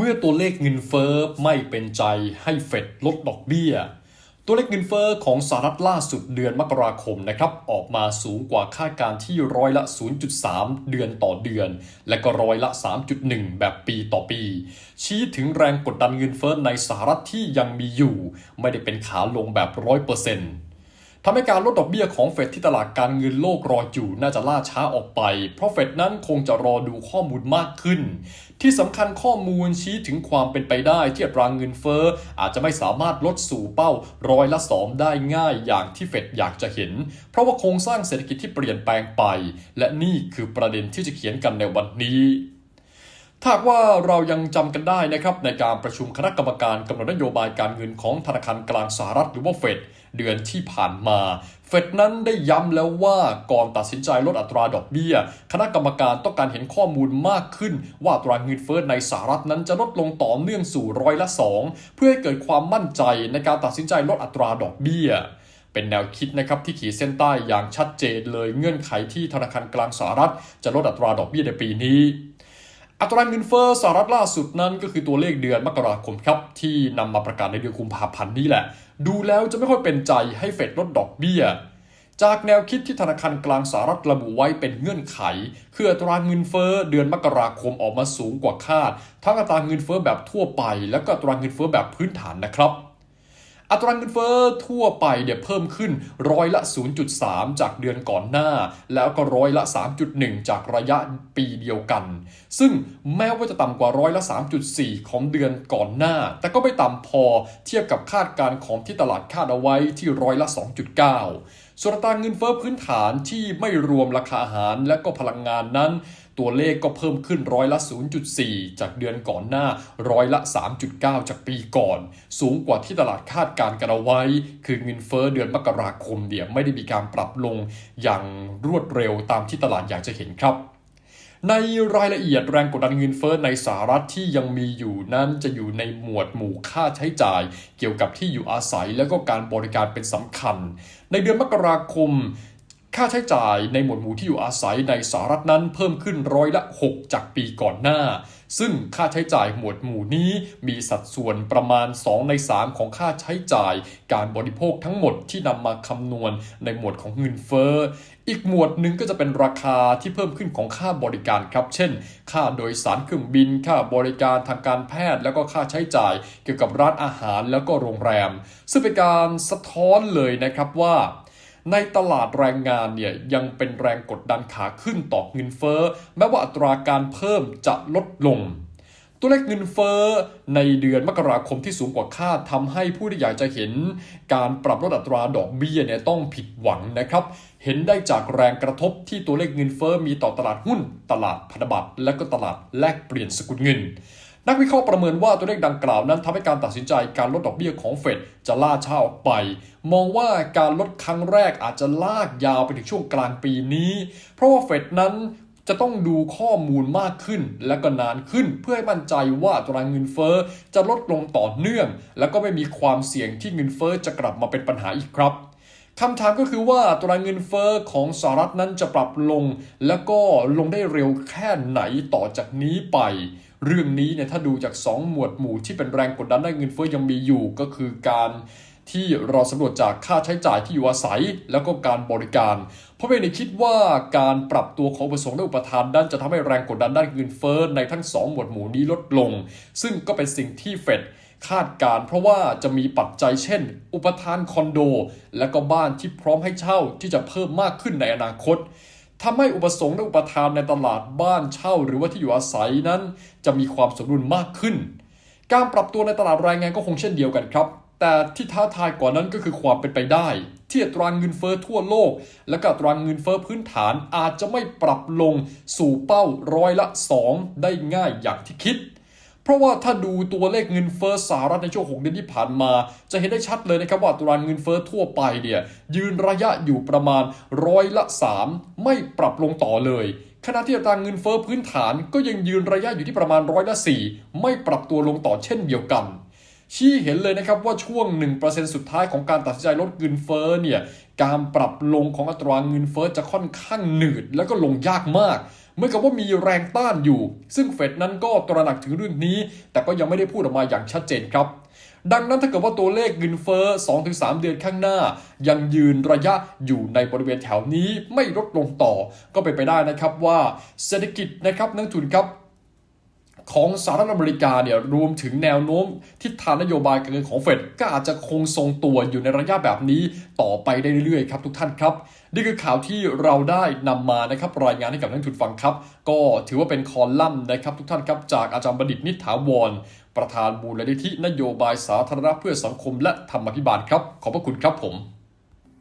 เมื่อตัวเลขเงินเฟ้อไม่เป็นใจให้เฟดลดดอกเบี้ย ตัวเลขเงินเฟ้อของสหรัฐล่าสุดเดือนมกราคมนะครับออกมาสูงกว่าคาดการที่ร้อยละ 0.3 เดือนต่อเดือน และก็ร้อยละ 3.1 แบบปีต่อปี ชี้ถึงแรงกดดันเงินเฟ้อในสหรัฐที่ยังมีอยู่ ไม่ได้เป็นขาลงแบบร้อยเปอร์เซ็นต์ ทำให้การลดดอกเบี้ยของเฟดที่ตลาดการเงินโลกรออยู่น่าจะล่าช้าออกไป เพราะเฟดนั้นคงจะรอดูข้อมูลมากขึ้น ที่สำคัญข้อมูลชี้ถึงความเป็นไปได้ที่อัตราเงินเฟ้ออาจจะไม่สามารถลดสู่เป้าร้อยละสองได้ง่ายอย่างที่เฟดอยากจะเห็น เพราะว่าโครงสร้างเศรษฐกิจที่เปลี่ยนแปลงไป และนี่คือประเด็นที่จะเขียนกันในวันนี้ ถ้าว่าเรายังจำกันได้นะครับในการประชุมคณะกรรมการกำหนดนโยบายการเงินของธนาคารกลางสหรัฐหรือว่าเฟดเดือนที่ผ่านมา เฟดนั้นได้ย้ำแล้วว่าก่อนตัดสินใจลดอัตราดอกเบี้ย คณะกรรมการต้องการเห็นข้อมูลมากขึ้น ว่าอัตราเงินเฟ้อในสหรัฐนั้นจะลดลงต่อเนื่องสู่ร้อยละสองเพื่อให้เกิดความมั่นใจในการตัดสินใจลดอัตราดอกเบี้ยเป็นแนวคิดนะครับที่ขีดเส้นใต้อย่างชัดเจนเลยเงื่อนไขที่ธนาคารกลางสหรัฐ จะลดอัตราดอกเบี้ยในปีนี้ อัตราเงินเฟ้อสหรัฐล่าสุดนั้นก็คือตัวเลขเดือนมกราคมครับที่นำมาประกาศในเดือนกุมภาพันธ์นี้แหละ ดูแล้วจะไม่ค่อยเป็นใจให้เฟดลดดอกเบี้ย จากแนวคิดที่ธนาคารกลางสหรัฐระบุไว้เป็นเงื่อนไข คืออัตราเงินเฟ้อเดือนมกราคมออกมาสูงกว่าคาด ทั้งอัตราเงินเฟ้อแบบทั่วไป และก็อัตราเงินเฟ้อแบบพื้นฐานนะครับ อัตราเงินเฟ้อทั่วไปเนี่ยเพิ่มขึ้นร้อยละ 0.3 จากเดือนก่อนหน้า แล้วก็ร้อยละ 3.1 จากระยะปีเดียวกัน ซึ่งแม้ว่าจะต่ำกว่าร้อยละ 3.4 ของเดือนก่อนหน้า แต่ก็ไม่ต่ำพอเทียบกับคาดการณ์ของที่ตลาดคาดเอาไว้ที่ร้อยละ 2.9ส่วนอัตราเงินเฟ้อพื้นฐานที่ไม่รวมราคาอาหารและก็พลังงานนั้น ตัวเลขก็เพิ่มขึ้นร้อยละ 0.4 จากเดือนก่อนหน้าร้อยละ 3.9 จากปีก่อน สูงกว่าที่ตลาดคาดการณ์กันเอาไว้ คือเงินเฟ้อเดือนมกราคมเนี่ยไม่ได้มีการปรับลงอย่างรวดเร็วตามที่ตลาดอยากจะเห็นครับในรายละเอียดแรงกดดันเงินเฟ้อในสหรัฐที่ยังมีอยู่นั้นจะอยู่ในหมวดหมู่ค่าใช้จ่าย เกี่ยวกับที่อยู่อาศัยและก็การบริการเป็นสำคัญ ในเดือนมกราคม ค่าใช้จ่ายในหมวดหมู่ที่อยู่อาศัยในสหรัฐนั้นเพิ่มขึ้นร้อยละ 6 จากปีก่อนหน้า ซึ่งค่าใช้จ่ายหมวดหมู่นี้มีสัดส่วนประมาณ 2 ใน 3 ของค่าใช้จ่าย การบริโภคทั้งหมดที่นำมาคำนวณในหมวดของเงินเฟ้อ อีกหมวดหนึ่งก็จะเป็นราคาที่เพิ่มขึ้นของค่าบริการครับ เช่น ค่าโดยสารเครื่องบิน ค่าบริการทางการแพทย์ แล้วก็ค่าใช้จ่าย เกี่ยวกับร้านอาหารแล้วก็โรงแรม ซึ่งเป็นการสะท้อนเลยนะครับว่า ในตลาดแรงงานเนี่ยยังเป็นแรงกดดันขาขึ้นต่อเงินเฟ้อ แม้ว่าอัตราการเพิ่มจะลดลง ตัวเลขเงินเฟ้อในเดือนมกราคมที่สูงกว่าคาดทำให้ผู้ที่อยากจะเห็น การปรับลดอัตราดอกเบี้ยเนี่ยต้องผิดหวังนะครับ เห็นได้จากแรงกระทบที่ตัวเลขเงินเฟ้อมีต่อตลาดหุ้น ตลาดพันธบัตรและก็ตลาดแลกเปลี่ยนสกุลเงิน นักวิเคราะห์ประเมินว่าตัวเลขดังกล่าวนั้นทำให้การตัดสินใจการลดดอกเบี้ยของเฟดจะล่าช้าออกไป มองว่าการลดครั้งแรกอาจจะลากยาวไปถึงช่วงกลางปีนี้ เพราะว่าเฟดนั้นจะต้องดูข้อมูลมากขึ้นและก็นานขึ้น เพื่อให้มั่นใจว่าอัตราเงินเฟ้อจะลดลงต่อเนื่อง และก็ไม่มีความเสี่ยงที่เงินเฟ้อจะกลับมาเป็นปัญหาอีกครับคำถามก็คือว่าอัตราเงินเฟอ้อของสหรัฐนั้นจะปรับลง แล้วก็ลงได้เร็วแค่ไหนต่อจากนี้ไป เรื่องนี้เนี่ยถ้าดูจาก 2 หมวดหมู่ที่เป็นแรงกดดันด้านเงินเฟ้อยังมีอยู่ก็คือการที่เราสำรวจจากค่าใช้จ่ายที่อยู่อาศัย แล้วก็การบริการ เพราะเบนคิดว่าการปรับตัวของอุปสงค์และอุปทานด้านจะทำให้แรงกดดันด้านเงินเฟ้อในทั้ง 2 หมวดหมู่นี้ลดลง ซึ่งก็เป็นสิ่งที่เฟดคาดการณ์เพราะว่าจะมีปัจจัยเช่น อุปทานคอนโด และก็บ้านที่พร้อมให้เช่าที่จะเพิ่มมากขึ้นในอนาคต ทำให้อุปสงค์และอุปทานในตลาดบ้านเช่า หรือว่าที่อยู่อาศัยนั้น จะมีความสมดุลมากขึ้น การปรับตัวในตลาดแรงงานก็คงเช่นเดียวกันครับ แต่ที่ท้าทายกว่านั้นก็คือความเป็นไปได้ ที่อัตราเงินเฟ้อทั่วโลก และก็ตราเงินเฟ้อพื้นฐานอาจจะไม่ปรับลงสู่เป้าร้อยละ 2 ได้ง่ายอย่างที่คิด เพราะว่าถ้าดูตัวเลขเงินเฟ้อสหรัฐในช่วง 6 เดือนที่ผ่านมา จะเห็นได้ชัดเลยนะครับว่าอัตราเงินเฟ้อทั่วไปเนี่ยยืนระยะอยู่ประมาณร้อยละ 3 ไม่ปรับลงต่อเลยขณะที่อัตราเงินเฟ้อพื้นฐานก็ยังยืนระยะอยู่ที่ประมาณร้อยละ4ไม่ปรับตัวลงต่อเช่นเดียวกัน ชี้เห็นเลยนะครับว่าช่วง 1%สุดท้ายของการตัดสินใจลดเงินเฟ้อเนี่ยการปรับลงของอัตราเงินเฟ้อจะค่อนข้างหนืด แล้วก็ลงยากมากเมื่อกับว่ามีแรงต้านอยู่ ซึ่งเฟดนั้นก็ตระหนักถึงเรื่องนี้ แต่ก็ยังไม่ได้พูดออกมาอย่างชัดเจนครับ ดังนั้นถ้าเกิดว่าตัวเลขเงินเฟ้อ 2-3 เดือนข้างหน้า ยังยืนระยะอยู่ในบริเวณแถวนี้ไม่ลดลงต่อ ก็เป็นไปได้นะครับว่าเศรษฐกิจนะครับนักทุนครับ ของสหรัฐอเมริกาเนี่ยรวมถึงแนวโน้มทิศทางนโยบายการเงินของเฟดก็อาจจะคงทรงตัวอยู่ในระยะแบบนี้ต่อไปได้เรื่อยๆครับทุกท่านครับ นี่คือข่าวที่เราได้นำมานะครับรายงานให้กับนักลงทุนฟังครับ ก็ถือว่าเป็นคอลัมน์นะครับทุกท่านครับจากอาจารย์บัณฑิตนิษฐาวร ประธานมูลนิธินโยบายสาธารณะเพื่อสังคมและธรรมาภิบาลครับ ขอบพระคุณครับผม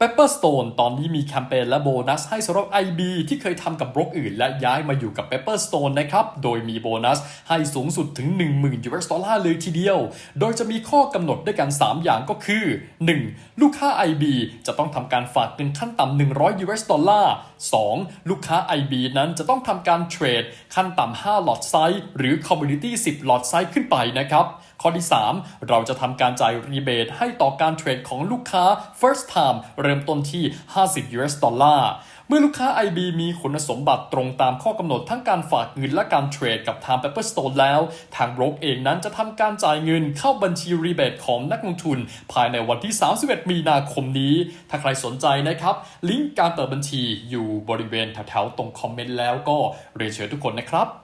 Pepperstone ตอนนี้มีแคมเปญและโบนัสให้สำหรับ IB ที่เคยทำกับบล็อกอื่น และย้ายมาอยู่กับ Pepperstone นะครับ โดยมีโบนัสให้สูงสุดถึง 10,000 US ดอลลาร์เลยทีเดียว โดยจะมีข้อกำหนดด้วยกัน 3 อย่างก็คือ 1. ลูกค้า IB จะต้องทำการฝากเงินขั้นต่ำ100 US ดอลลาร์ 2. ลูกค้า IB นั้นจะต้องทำการเทรดขั้นต่ำ5หลอดไซส์หรือ Community 10หลอดไซส์ขึ้นไปนะครับข้อที่ 3 เราจะทำการจ่ายรีเบทให้ต่อการเทรดของลูกค้า first time เริ่มต้นที่ 50 US ดอลลาร์เมื่อลูกค้า IB มีคุณสมบัติตรงตามข้อกำหนดทั้งการฝากเงินและการเทรดกับทาง Pepperstone แล้ว ทางโบรกเองนั้นจะทำการจ่ายเงินเข้าบัญชีรีเบทของนักลงทุน ภายในวันที่ 31 มีนาคมนี้ ถ้าใครสนใจนะครับ ลิงก์การเปิดบัญชีอยู่บริเวณแถวๆตรงคอมเมนต์แล้วก็เรียนเชิญทุกคนนะครับ